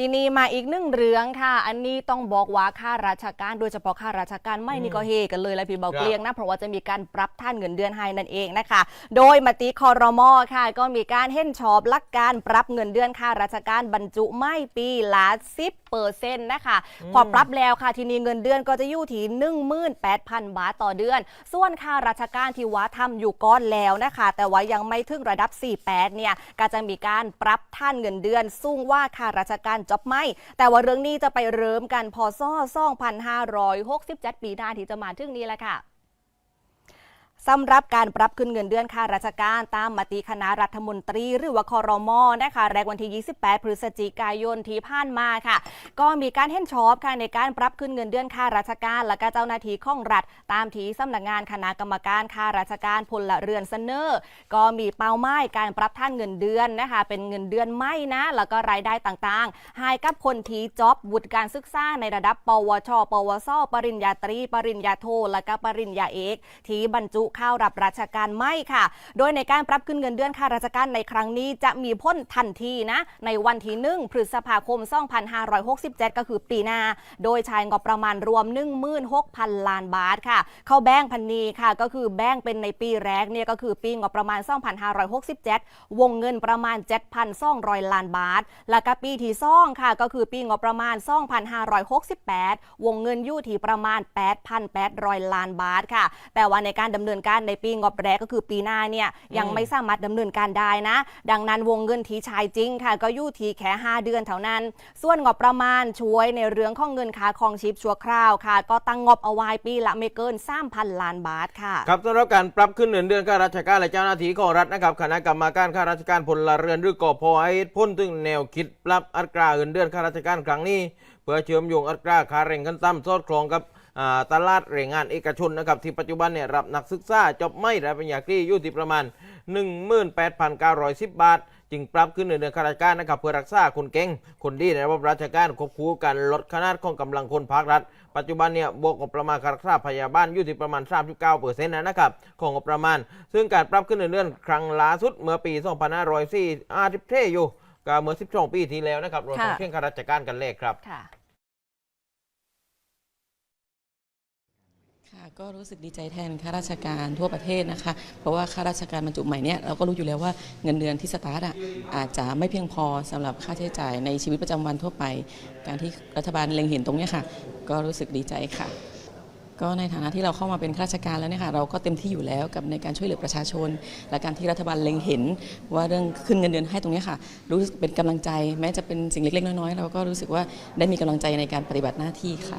ทีนี้มาอีกหนึ่งเรื่องค่ะ อันนี้ต้องบอกว่าข้าราชการ โดยเฉพาะข้าราชการไม่นี่ก็เฮกันเลยละพี่เบาครับเกลียงนะ เพราะว่าจะมีการปรับท่านเงินเดือนให้นั่นเองนะคะ โดยมติคอรมอค่ะ ก็มีการเห็นชอบหลักการปรับเงินเดือนข้าราชการบรรจุไม่ปีละ10เปอร์เซ็นต์นะคะพอปรับแล้วค่ะทีนี้เงินเดือนก็จะอยู่ที่18,000บาทต่อเดือน ส่วนข้าราชการที่ว่าทำอยู่ก้อนแล้วนะคะ แต่ว่ายังไม่ถึงระดับ 48เนี่ยก็จะมีการปรับท่านเงินเดือนสูงว่าข้าราชการจอบไม่ แต่ว่าเรื่องนี้จะไปเริ่มกันพอซ่อ2567 ปีหน้าที่จะมาถึงนี้แหละค่ะ สำหรับการปรับขึ้นเงินเดือนค่าราชการตามมติคณะรัฐมนตรีหรือว่าคอรมอนะคะแรกวันที่ 28 พฤศจิกายนที่ผ่านมาค่ะ ก็มีการเห็นชอบค่ะในการปรับขึ้นเงินเดือนค่าราชการ และก็เจ้าหน้าที่ข้องรัฐ ตามที่สำนักงานคณะกรรมการค่าราชการพลเรือนเสนอก็มีเป้าหมายการปรับท่านเงินเดือนนะคะเป็นเงินเดือนไม่นะ แล้วก็รายได้ต่างๆ ให้กับคนที่จ็อบวุฒิการศึกษาในระดับ ปวช ปวส ปริญญาตรี ปริญญาโท และก็ปริญญาเอกที่บรรจุข้ารับราชการไม่ค่ะ โดยในการปรับขึ้นเงินเดือนค่าราชการในครั้งนี้จะมีพ้นทันทีนะ ในวันที่ 1 พฤษภาคม 2567 ก็คือปีหน้า โดยใช้งบประมาณรวม 16,000 ล้านบาทค่ะ เข้าแบ่งพันนีค่ะ ก็คือแบ่งเป็นในปีแรกเนี่ยก็คือปีงบประมาณ 2567 วงเงินประมาณ 7,200 ล้านบาท แล้วก็ปีที่ซ่องค่ะ ก็คือปีงบประมาณ 2568 วงเงินอยู่ที่ประมาณ 8,800 ล้านบาทค่ะ แต่ว่าในการดำเนินการในปีงบแรกก็คือปีหน้าเนี่ยยังไม่สามารถดำเนินการได้นะ ดังนั้นวงเงินที่ใช้จริงค่ะ ก็อยู่ที่แค่ 5 เดือนเท่านั้น ส่วนงบประมาณช่วยในเรื่องของเงินค่าครองชีพชั่วคราวค่ะ ก็ตั้งงบเอาไว้ปีละไม่เกิน 3,000 ล้านบาทค่ะ ครับสำหรับการปรับขึ้นเงินเดือนข้าราชการและเจ้าหน้าที่ของรัฐนะครับคณะกรรมการข้าราชการพลเรือนหรือกพให้พ้นถึงแนวคิดปรับอัตราเงินเดือนข้าราชการครั้งนี้ เพื่อเชื่อมโยงอัตราค่าแรงขั้นต่ำสอดคล้องกับอ่า ตลาดแรงงานเอกชนนะครับที่ปัจจุบันเนี่ยรับนักศึกษาจบไม่และปริญญาตรีอยู่ที่ประมาณ 18,910 บาท จึงปรับขึ้นเงินเดือนข้าราชการนะครับเพื่อรักษาคนเก่งคนดีในระบบราชการควบคู่กันลดขนาดของกำลังคนภาครัฐ ปัจจุบันเนี่ยบวกกับประมาณการรักษาพยาบาลอยู่ที่ประมาณ 39เปอร์เซ็นต์นะครับของงบประมาณ ซึ่งการปรับขึ้นเงินเดือนครั้งล่าสุดเมื่อปี 2540เท่อยู่ก็เมื่อ 12 ปีที่แล้วนะครับรวมถึงค่ะเข่งข้าราชการกันเลขครับ ค่ะก็รู้สึกดีใจแทนข้าราชการทั่วประเทศนะคะ เพราะว่าข้าราชการบรรจุใหม่เนี่ยเราก็รู้อยู่แล้วว่าเงินเดือนที่สตาร์ทอะอาจจะไม่เพียงพอสำหรับค่าใช้จ่ายในชีวิตประจำวันทั่วไป การที่รัฐบาลเล็งเห็นตรงนี้ค่ะ ก็รู้สึกดีใจค่ะ ก็ในฐานะที่เราเข้ามาเป็นข้าราชการแล้วเนี่ยค่ะเราก็เต็มที่อยู่แล้วกับในการช่วยเหลือประชาชน และการที่รัฐบาลเล็งเห็น ว่าเรื่องขึ้นเงินเดือนให้ตรงนี้ค่ะ รู้สึกเป็นกำลังใจ แม้จะเป็นสิ่งเล็กๆ น้อยๆเราก็รู้สึกว่าได้มีกำลังใจในการปฏิบัติหน้าที่ค่ะ